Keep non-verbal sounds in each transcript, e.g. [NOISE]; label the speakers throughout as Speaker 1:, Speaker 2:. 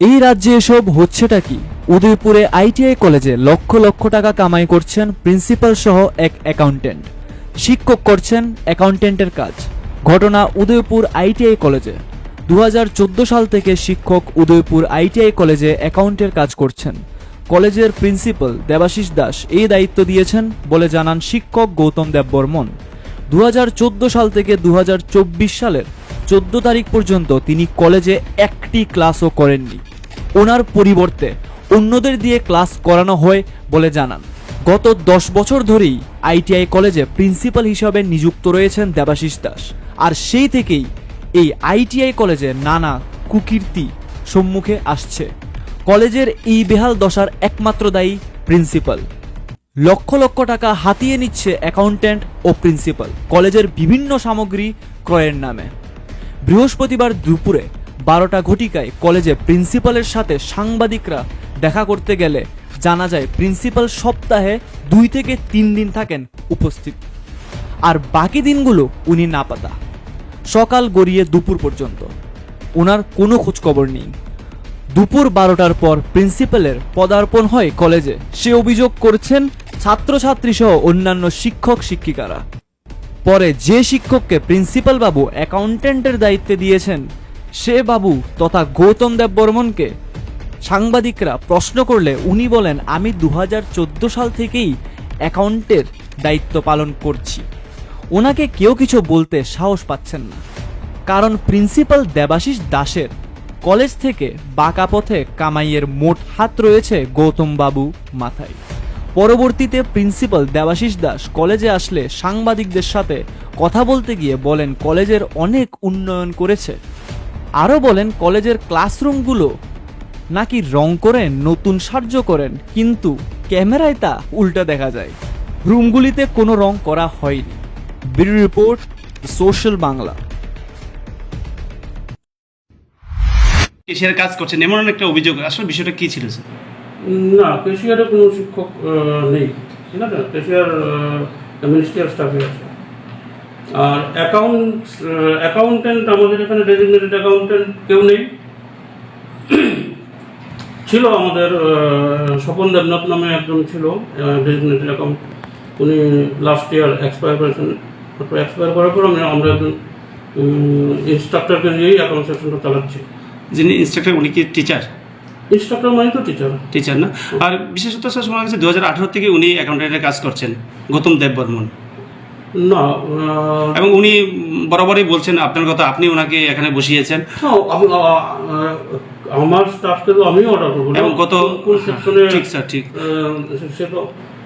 Speaker 1: এই রাজ্যে এসব হচ্ছেটা কি? উদয়পুরে আইটিআই কলেজে লক্ষ লক্ষ টাকা কামাই করছেন প্রিন্সিপাল সহ এক অ্যাকাউন্টেন্ট। শিক্ষক করছেন অ্যাকাউন্টেন্টের কাজ। ঘটনা উদয়পুর আইটিআই কলেজে। দু হাজার চোদ্দ সাল থেকে শিক্ষক উদয়পুর আইটিআই কলেজে অ্যাকাউন্টের কাজ করছেন। কলেজের প্রিন্সিপাল দেবাশিস দাস এই দায়িত্ব দিয়েছেন বলে জানান শিক্ষক গৌতম দেব বর্মন দু সাল থেকে দু হাজার চব্বিশ সালের চোদ্দ তারিখ পর্যন্ত তিনি কলেজে একটি ক্লাসও করেননি। ওনার পরিবর্তে অন্যদের দিয়ে ক্লাস করানো হয় বলে জানান। গত দশ বছর ধরেই আইটিআই কলেজে প্রিন্সিপাল হিসাবে নিযুক্ত রয়েছেন দেবাশিস দাস। আর সেই থেকেই এই আইটিআই কলেজে নানা কুকীর্তি সম্মুখে আসছে। কলেজের এই বেহাল দশার একমাত্র দায়ী প্রিন্সিপাল। লক্ষ লক্ষ টাকা হাতিয়ে নিচ্ছে অ্যাকাউন্ট্যান্ট ও প্রিন্সিপাল। কলেজের বিভিন্ন সামগ্রী ক্রয়ের নামে। বৃহস্পতিবার দুপুরে বারোটা ঘটিকায় কলেজে প্রিন্সিপালের সাথে সাংবাদিকরা দেখা করতে গেলে জানা যায়, প্রিন্সিপাল সপ্তাহে দুই থেকে তিন দিন থাকেন উপস্থিত। আর বাকি দিনগুলো উনি না পাতা সকাল গড়িয়ে দুপুর পর্যন্ত। ওনার কোনো খোঁজখবর নেই। দুপুর বারোটার পর প্রিন্সিপালের পদার্পণ হয় কলেজে। সে অভিযোগ করছেন ছাত্রছাত্রী সহ অন্যান্য শিক্ষক শিক্ষিকারা পরে যে শিক্ষককে প্রিন্সিপাল বাবু অ্যাকাউন্টেন্টের দায়িত্বে দিয়েছেন, সে বাবু তথা গৌতম দেব বর্মনকে। সাংবাদিকরা প্রশ্ন করলে উনি বলেন, আমি দু হাজার চোদ্দ সাল থেকেই অ্যাকাউন্টের দায়িত্ব পালন করছি। ওনাকে কেউ কিছু বলতে সাহস পাচ্ছেন না। কারণ প্রিন্সিপাল দেবাশিস দাসের কলেজ থেকে বাঁকা পথে কামাইয়ের মোট হাত রয়েছে গৌতম বাবু মাথায়। পরবর্তীতে প্রিন্সিপাল দেবাশিস দাস কলেজে আসলে সাংবাদিকদের সাথে কথা বলতে গিয়ে বলেন কলেজের অনেক উন্নয়ন করেছে। আরও বলেন কলেজের ক্লাসরুমগুলো নাকি রং করেন, নতুন সাহায্য করেন, কিন্তু ক্যামেরায় তা উল্টা দেখা যায়। রুমগুলিতে কোনো রং করা হয়নি। Bureau report, social Bangla.
Speaker 2: এশিয়ার কাজ করছেন? এমন একটা অভিযোগ, আসলে বিষয়টা কি ছিল, স্যার?
Speaker 3: না কেশিয়ারে কোনো শিক্ষক নেই। ঠিক আছে? কেশিয়ার মিনিস্ট্রিয়াল স্টাফে আছে। আর অ্যাকাউন্ট অ্যাকাউন্টেন্ট আমাদের এখানে ডেজিগনেটেড অ্যাকাউন্টেন্ট কেউ নেই। ছিল আমাদের স্বপন দেবনাথ নামে একজন ছিল ডেজিগনেটেড অ্যাকাউন্ট উনি লাস্ট ইয়ার এক্সপায়ার করেছেন। তারপর এক্সপায়ার করার পর আমরা আমরা একজন ইনস্ট্রাক্টরকে নিয়েই অ্যাকাউন্ট সেকশনটা চালাচ্ছি।
Speaker 2: যিনি ইনস্ট্রাক্টর উনি কি টিচার
Speaker 3: ইনস্ট্রাক্টর মানে তো টিচার
Speaker 2: টিচার না? আর বিশেষত স্যার শোনা গেছে দু হাজার আঠারো থেকে উনি অ্যাকাউন্টেন্টের কাজ করছেন গৌতম দেব বর্মন।
Speaker 3: না
Speaker 2: এবং উনি বরাবরই বলছেন আপনার কথা আপনি ওনাকে এখানে বসিয়েছেন।
Speaker 3: আমার স্টাফকে তো আমি অর্ডার করব
Speaker 2: এবং
Speaker 3: কোন সেকশনে
Speaker 2: ঠিক স্যার ঠিক।
Speaker 3: সে তো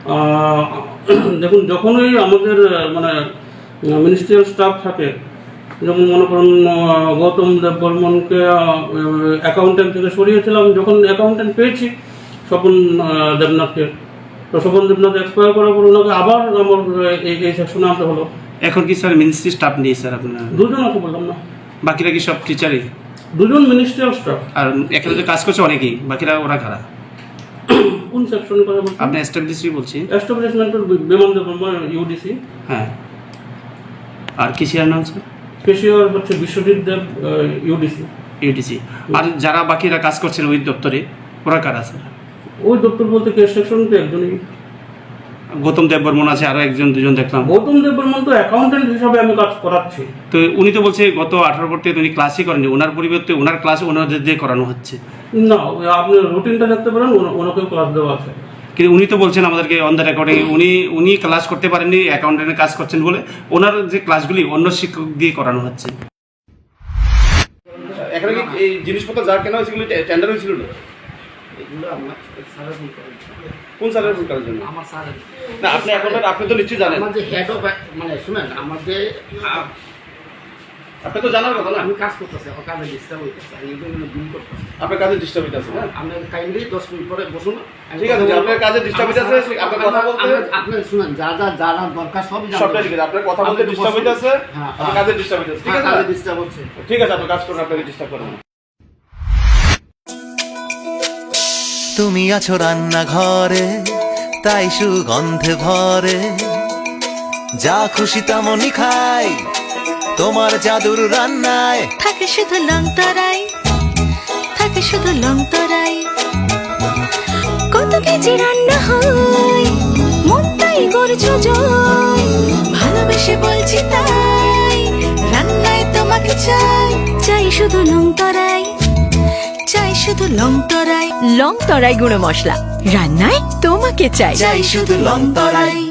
Speaker 3: [CLEARS THROAT] দেখুন যখনই আমাদের মানে মিনিস্ট্রিয়াল স্টাফ থাকে যেমন মনে করুন গৌতম দেব বর্মনকে অ্যাকাউন্টেন্ট থেকে সরিয়েছিলাম। যখন অ্যাকাউন্টেন্ট পেয়েছি স্বপন দেবনাথকে। তো স্বপন দেবনাথ এক্সপায়ার করার পর ওনাকে আবার আমার এই এই সেকশনে আনতে হলো।
Speaker 2: এখন কি স্যার মিনিস্ট্রি স্টাফ নেই স্যার আপনার?
Speaker 3: দুজন আছে বললাম না।
Speaker 2: বাকিরা কি সব টিচারই
Speaker 3: দুজন মিনিস্ট্রিয়াল স্টাফ
Speaker 2: আর এখানে যে কাজ করছে অনেকেই বাকিরা ওরা কারা? [COUGHS]
Speaker 3: কোন সেকশনের কথা বলছেন?
Speaker 2: আপনি এস্টাবলিশই বলছি।
Speaker 3: এস্টাবলিশমেন্টের বিমান ইউডিসি।
Speaker 2: হ্যাঁ। আর কিসিয়ার নাম স্যার
Speaker 3: কেশিয়ার হচ্ছে বিশ্বজিৎ দেব ইউডিসি
Speaker 2: ইউডিসি আর যারা বাকিরা কাজ করছেন ওই দপ্তরে ওরা কারা স্যার
Speaker 3: ওই দপ্তর বলতে কে সেকশনকে একজনই।
Speaker 2: গৌতম দেব বর্মন আছে আরও একজন দুজন দেখলাম।
Speaker 3: গৌতম দেববর্মন তো অ্যাকাউন্টেন্ট হিসাবে আমি কাজ করাচ্ছি।
Speaker 2: তো উনি তো বলছে গত আঠারো পর থেকে উনি ক্লাসই করেনি ওনার পরিবর্তে ওনার ক্লাস ওনাদের দিয়ে করানো হচ্ছে।
Speaker 3: না আপনি রুটিনটা দেখতে পারেন ওনা- ওনাকেও ক্লাস দেওয়া আছে।
Speaker 2: কিন্তু উনি তো বলছেন আমাদেরকে অন দ্য রেকর্ডিং উনি উনি ক্লাস করতে পারেননি অ্যাকাউন্টেন্টের কাজ করছেন বলে। ওনার যে ক্লাসগুলি অন্য শিক্ষক দিয়ে করানো হচ্ছে।
Speaker 4: এখানে এই জিনিসপত্র যা কেনা হয়েছে টেন্ডার হয়েছিল না?
Speaker 5: আমার স্যারের ভুল করেন।
Speaker 4: কোন স্যারের ভুল করার জন্য?
Speaker 5: আমার স্যারের
Speaker 4: না আপনি এখন আপনি তো নিশ্চয়ই জানেন।
Speaker 5: হেড অফ মানে শুনেন আমার যে আহ,
Speaker 4: আপনি তো জানার কথা না?
Speaker 5: আমি কাজ করতেছি আমার কাজে ডিস্টার্ব হইতেছে আমি এগুলো করতেছি।
Speaker 4: আপনার কাজে ডিস্টার্ব হইতেছে হ্যাঁ
Speaker 5: আপনি কাইন্ডলি দশ মিনিট পরে বসুন।
Speaker 4: ঠিক আছে, আপনার কাজে হইতাছে, আপনার কথা বলতে-
Speaker 5: আপনি শুনেন যা যা জানা দরকার সবই জানতে
Speaker 4: সবটাই ঠিক আছে আপনার কথা বলতে ডিস্টার্ব। হইতেছে আপনার। কাজে ডিস্টার্ব হইতেছে ঠিক আছে?
Speaker 5: কাজে ডিস্টার্ব হচ্ছে।
Speaker 4: ঠিক আছে আপনি কাজ করুন আপনাকে ডিস্টার্ব করবেন না
Speaker 6: তুমি আছো রান্না ঘরে তাই সুগন্ধে ভরে। যা খুশি তেমনই খাই তোমার জাদুর রান্নায়।
Speaker 7: থাকে শুধু লং তরাই থাকে শুধু লং তরাই। কত কেজি রান্না হয় মন তাই করছ জয়। ভালোবেসে বলছি তাই রান্নায় তোমাকে চাই। চাই শুধু লং তরাই চাই শুধু লং তরাই। লং তরাই গুঁড়ো মশলা রান্নায় তোমাকে চাই।
Speaker 6: চাই শুধু লং তরাই।